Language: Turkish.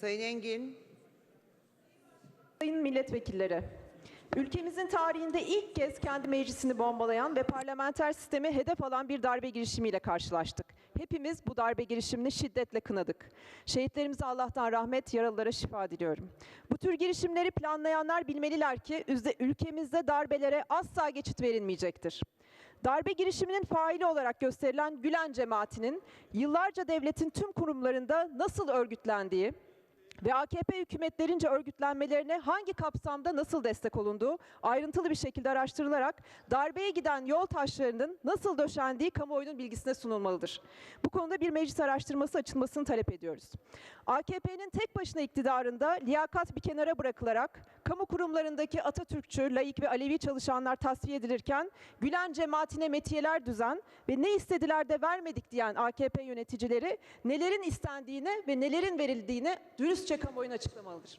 Sayın Engin. Sayın milletvekilleri, ülkemizin tarihinde ilk kez kendi meclisini bombalayan ve parlamenter sistemi hedef alan bir darbe girişimiyle karşılaştık. Hepimiz bu darbe girişimini şiddetle kınadık. Şehitlerimize Allah'tan rahmet, yaralılara şifa diliyorum. Bu tür girişimleri planlayanlar bilmeliler ki ülkemizde darbelere asla geçit verilmeyecektir. Darbe girişiminin faili olarak gösterilen Gülen cemaatinin yıllarca devletin tüm kurumlarında nasıl örgütlendiği, ve AKP hükümetlerince örgütlenmelerine hangi kapsamda nasıl destek olunduğu ayrıntılı bir şekilde araştırılarak darbeye giden yol taşlarının nasıl döşendiği kamuoyunun bilgisine sunulmalıdır. Bu konuda bir meclis araştırması açılmasını talep ediyoruz. AKP'nin tek başına iktidarında liyakat bir kenara bırakılarak kamu kurumlarındaki Atatürkçü, laik ve Alevi çalışanlar tasfiye edilirken Gülen cemaatine metiyeler düzen ve ne istediler de vermedik diyen AKP yöneticileri nelerin istendiğini ve nelerin verildiğini dürüstçe kamuoyuna açıklamalıdır.